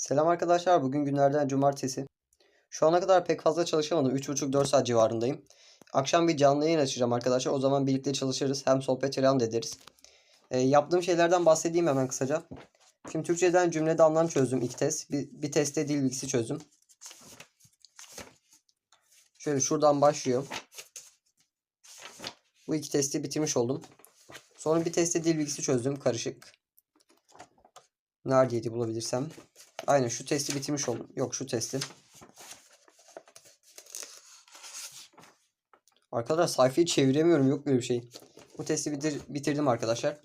Selam arkadaşlar. Bugün günlerden cumartesi. Şu ana kadar pek fazla çalışamadım. 3,5-4 saat civarındayım. Akşam bir canlı yayın açacağım arkadaşlar. O zaman birlikte çalışırız. Hem sohbet falan da ederiz. Ee, yaptığım şeylerden bahsedeyim hemen kısaca. Şimdi Türkçeden cümlede anlam çözdüm ilk test. Bir, bir testte dil bilgisi çözdüm. Şöyle şuradan başlıyor. Bu iki testi bitirmiş oldum. Sonra bir testte dil bilgisi çözdüm. Karışık. Neredeydi bulabilirsem. Aynen şu testi bitirmiş oldum. Yok şu testi. Arkadaşlar sayfayı çeviremiyorum. Yok böyle bir şey. Bu testi bitir bitirdim arkadaşlar.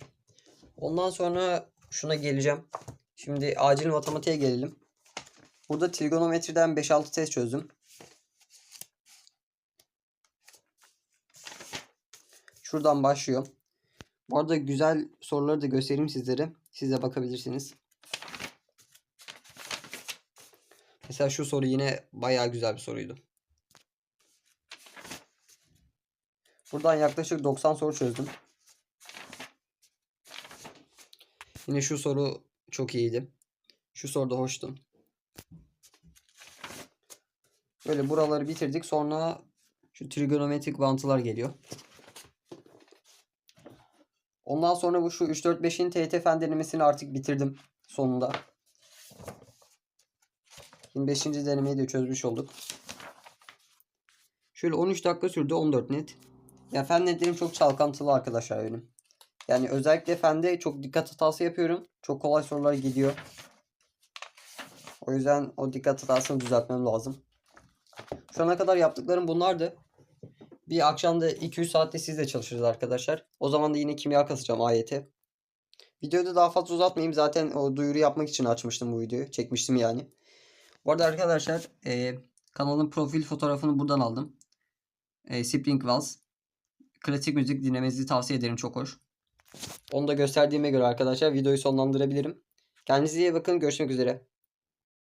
Ondan sonra şuna geleceğim. Şimdi acil matematiğe gelelim. Burada trigonometriden 5-6 test çözdüm. Şuradan başlıyor. Bu arada güzel soruları da göstereyim sizlere. Siz de bakabilirsiniz. Mesela şu soru yine bayağı güzel bir soruydu. Buradan yaklaşık 90 soru çözdüm. Yine şu soru çok iyiydi. Şu soru da hoştu. Böyle buraları bitirdik. Sonra şu trigonometrik bağıntılar geliyor. Ondan sonra bu şu 3 4 5'in TYT fen denemesini artık bitirdim sonunda. 25. denemeyi de çözmüş olduk. Şöyle 13 dakika sürdü 14 net. Ya fen netlerim çok çalkantılı arkadaşlar benim. Yani özellikle fende çok dikkat hatası yapıyorum. Çok kolay sorular gidiyor. O yüzden o dikkat hatasını düzeltmem lazım. Şu ana kadar yaptıklarım bunlardı. Bir akşamda 200 saatte sizle çalışırız arkadaşlar. O zaman da yine kimya kasacağım AYT. Videoyu da daha fazla uzatmayayım. Zaten o duyuru yapmak için açmıştım bu videoyu. Çekmiştim yani. Bu arada arkadaşlar e, kanalın profil fotoğrafını buradan aldım. E, Spring Wells. Klasik müzik dinlemenizi tavsiye ederim. Çok hoş. Onu da gösterdiğime göre arkadaşlar videoyu sonlandırabilirim. Kendinize iyi bakın. Görüşmek üzere.